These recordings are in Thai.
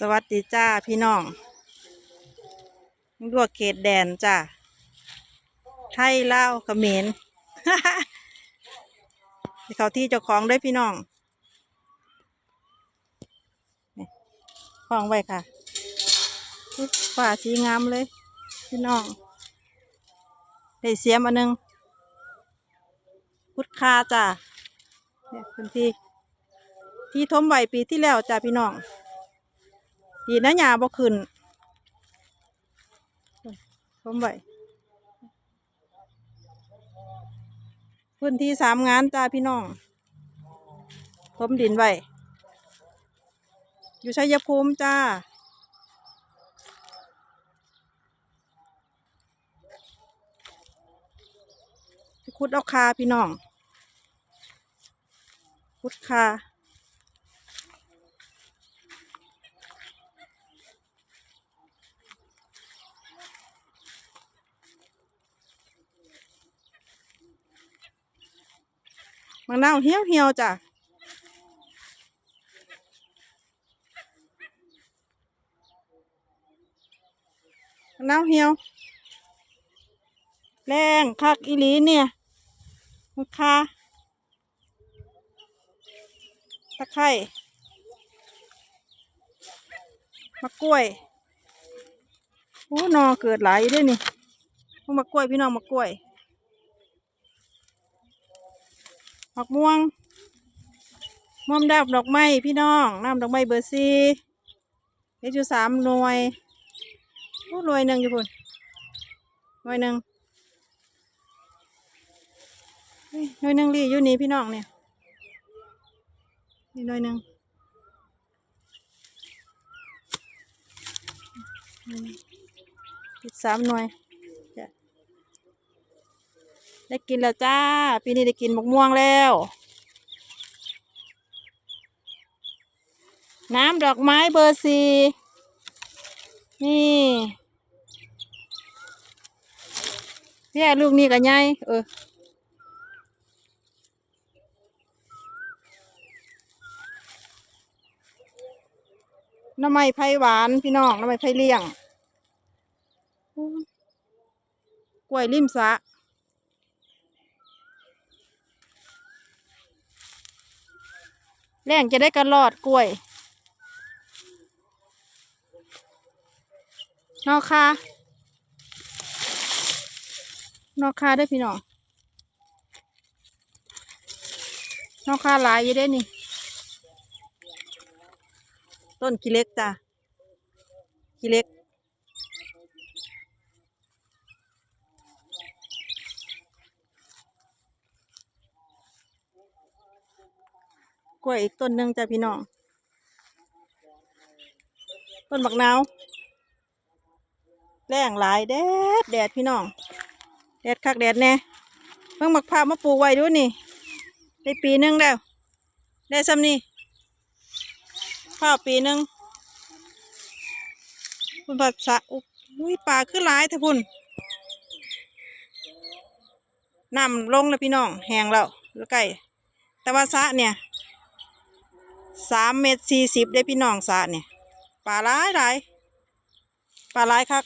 สวัสดีจ้าพี่น้องลวกเขตแดนจ้าไทยลาเขมรเขาที่เจ้าของด้วยพี่น้องนี่ของไว้ค่ะฝ่าสีงามเลย พี่น้อง ได้เสียมอันหนึงพุดคาจ้าเนี่ยพื้นที่ ที่ทมไว้ปีที่แล้วจ้าพี่น้อง ดีนะยาบ่ขึ้นผมไว้พื้นที่สามงานจ้าพี่น้องผมดินไว้อยู่ชัยภูมิจ้าคุดเอาคาพี่น้องคุดคา มะนาวเหี่ยวเหี่ยวๆจ้ะมะนาวเหี่ยว แรงคักอีหลีเนี่ยมะคาตะไคร้มะกล้วยโอ้หนอเกิดหลายอยู่ด้วยนี่มะกล้วยพี่น้องมะกล้วย ดอกม่วงม่วงดาบดอกไม้พี่น้องน้ำดอกไม้เบอร์ซีเฮ็ดอยู่สามหน่วยโอ้หน่วยหนึ่งอยู่พุ่นหน่วยหนึ่งหน่วยหนึ่งรีอยู่นี่พี่น้องเนี่ยนี่หน่วยหนึ่งสามหน่วย ได้กินแล้วจ้า ปีนี้ได้กินมะม่วงแล้ว น้ำดอกไม้เบอร์สีนี่พี่แอลูกนี่กับยายเออน้ำไม้ไผ่หวานพี่น้องน้ำไม้ไผ่เลี้ยง กล้วยริมสะ แรงจะได้กระรอดกล้วยนอกคานอกคาได้พี่น้องนอกคาหลายอยู่ได้นี่ ต้นขี้เล็กจ้ะขี้เล็ก กล้วยอีกต้นหนึ่งจ้ะพี่น้อง ต้นบักนาว แรงหลายแดดแดดพี่น้อง แดดคักแดดแน่ เพิ่งมักพร้าวมาปลูกไว้ดูนี่ ได้ปีนึงแล้ว ได้ซ้ำนี่ข้าวปีนึงคุณผัดสะอุ้ยปลาขึ้นหลายแต่พุ่นน้ำลงแล้วพี่น้องแหงแล้วแล้วไก่แต่ว่าสะเนี่ย สามเมตรสี่สิบได้พี่น้องสระเนี่ยปลาหลายหลายปลาหลายคัก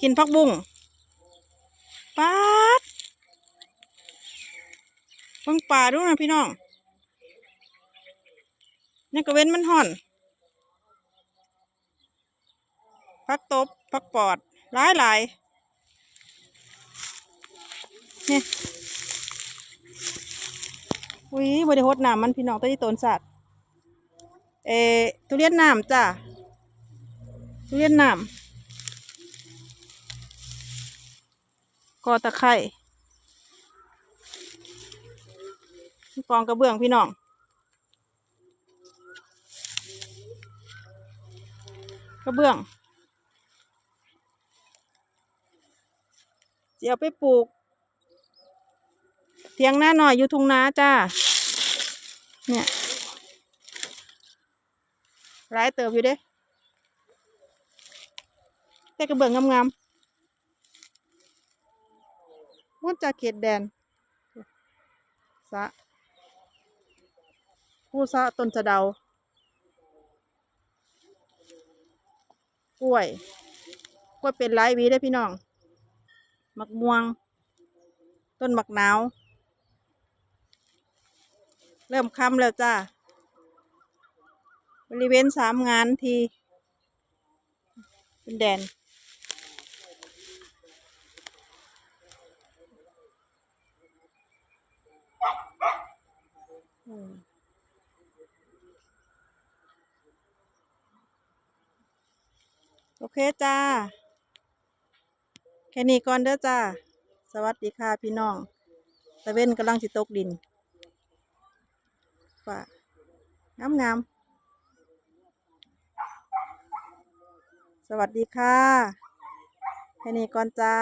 กินพักบุ้งปลาดเบิ่งปลาดูนะพี่น้องนี่ก็เว้นมันห่อนพักตบพักปอดหลายหลายเนี่ย อุ้ยบริโภคน้ำมันพี่น้องตัวที่ต้นสัตว์เอทุเรียนน้ำจ้ะทุเรียนน้ำกอตะไคร่กองกระเบื้องพี่น้องกระเบื้องจะเอาไปปลูก เทียงหน้าหน่อยอยู่ทุ่งนาจ้า เนี่ยร้ายเติบอยู่เด้แต่กระเบื้องงามๆมันจากเขตแดนสะผู้สะต้นสะเดากล้วยกล้วยเป็นหลายหวีได้พี่น้อง มักม่วง ต้นมักนาว เริ่มค่ำแล้วจ้า บริเวณสามงานทีเป็นแดน โอเคจ้า แค่นี้ก่อนเด้อจ้า สวัสดีค่ะพี่น้องตะเว้นกำลังสิตกดิน ฝ่างามงามสวัสดีค่ะแค่นี้ก่อนจ้า